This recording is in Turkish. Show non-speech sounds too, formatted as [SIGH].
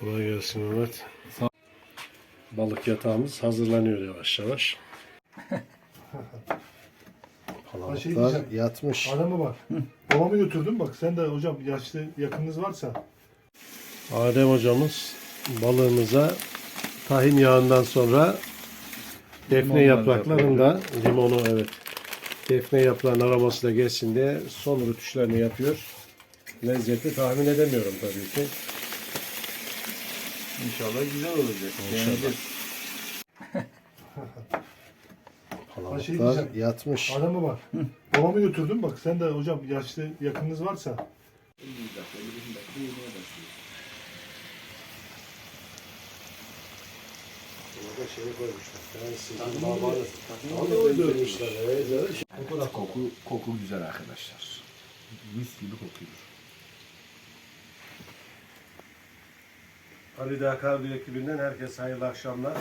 Kolay gelsin Mehmet. Balık yatağımız hazırlanıyor yavaş yavaş. [LAUGHS] Palamutlar şey diyeceğim. yatmış. Adamı var. Babamı götürdüm bak. Sen de hocam yaşlı yakınınız varsa. Adem hocamız balığımıza tahin yağından sonra defne yapraklarında limonu evet defne yaprağının aroması gelsin diye son rütüşlerini yapıyor. Lezzeti tahmin edemiyorum tabii ki. İnşallah güzel olacak. İnşallah. [LAUGHS] Ha, şey diyeceğim. yatmış. Adamı var. Babamı götürdüm bak sen de hocam yaşlı yakınınız varsa. Burada şey koymuşlar. Yani sizin babanız. Onu öldürmüşler. Evet. Koku, koku güzel arkadaşlar. Mis gibi kokuyor. Ali Dakar ekibinden herkese hayırlı akşamlar.